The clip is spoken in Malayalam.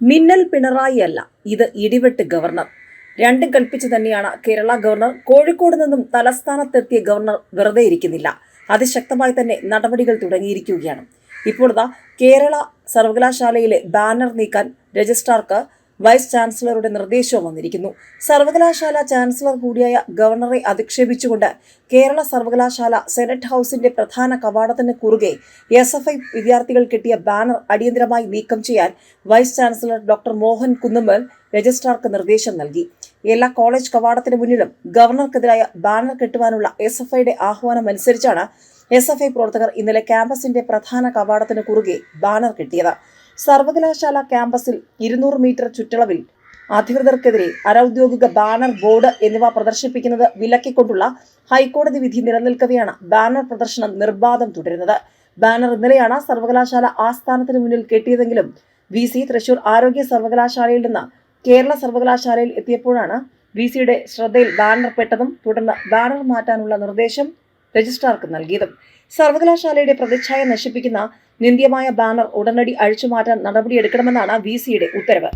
മിന്നൽ പിണറായി അല്ല ഇത് ഇടിവെട്ട് ഗവർണർ. രണ്ടും കൽപ്പിച്ചു തന്നെയാണ് കേരള ഗവർണർ കോഴിക്കോട് നിന്നും തലസ്ഥാനത്തെത്തിയ ഗവർണർ വെറുതെ ഇരിക്കുന്നില്ല. അതിശക്തമായി തന്നെ നടപടികൾ തുടങ്ങിയിരിക്കുകയാണ്. ഇപ്പോൾ ഇതാ കേരള സർവകലാശാലയിലെ ബാനർ നീക്കാൻ രജിസ്ട്രാർക്ക് വൈസ് ചാൻസലറുടെ നിർദ്ദേശവും വന്നിരിക്കുന്നു. സർവകലാശാല ചാൻസലർ കൂടിയായ ഗവർണറെ അധിക്ഷേപിച്ചുകൊണ്ട് കേരള സർവകലാശാല സെനറ്റ് ഹൌസിന്റെ പ്രധാന കവാടത്തിന് കുറുകെ എസ് എഫ് ഐ വിദ്യാർത്ഥികൾ കെട്ടിയ ബാനർ അടിയന്തരമായി നീക്കം ചെയ്യാൻ vice chancellor doctor Mohan Kunnummal രജിസ്ട്രാർക്ക് നിർദ്ദേശം നൽകി. എല്ലാ കോളേജ് കവാടത്തിന് മുന്നിലും ഗവർണർക്കെതിരായ ബാനർ കെട്ടുവാനുള്ള എസ് എഫ് ഐയുടെ ആഹ്വാനം അനുസരിച്ചാണ് എസ് എഫ് ഐ പ്രവർത്തകർ ഇന്നലെ ക്യാമ്പസിന്റെ പ്രധാന കവാടത്തിന് കുറുകെ ബാനർ കെട്ടിയത്. സർവകലാശാല ക്യാമ്പസിൽ ഇരുന്നൂറ് മീറ്റർ ചുറ്റളവിൽ അധികൃതർക്കെതിരെ അനൌദ്യോഗിക ബാനർ ബോർഡ് എന്നിവ പ്രദർശിപ്പിക്കുന്നത് വിലക്കിക്കൊണ്ടുള്ള ഹൈക്കോടതി വിധി നിലനിൽക്കവെയാണ് ബാനർ പ്രദർശനം നിർബാധം തുടരുന്നത്. ബാനർ ഇന്നലെയാണ് സർവകലാശാല ആസ്ഥാനത്തിന് മുന്നിൽ കെട്ടിയതെങ്കിലും വി സി തൃശൂർ ആരോഗ്യ സർവകലാശാലയിൽ നിന്ന് കേരള സർവകലാശാലയിൽ എത്തിയപ്പോഴാണ് വി സിയുടെ ശ്രദ്ധയിൽ ബാനർ പെട്ടതും തുടർന്ന് ബാനർ മാറ്റാനുള്ള നിർദ്ദേശം രജിസ്ട്രാർക്ക് നൽകിയതും സർവകലാശാലയുടെ പ്രതിച്ഛായ നശിപ്പിക്കുന്ന നിന്ദ്യമായ ബാനർ ഉടനടി അഴിച്ചുമാറ്റാൻ നടപടിയെടുക്കണമെന്നാണ് വി സിയുടെ ഉത്തരവ്.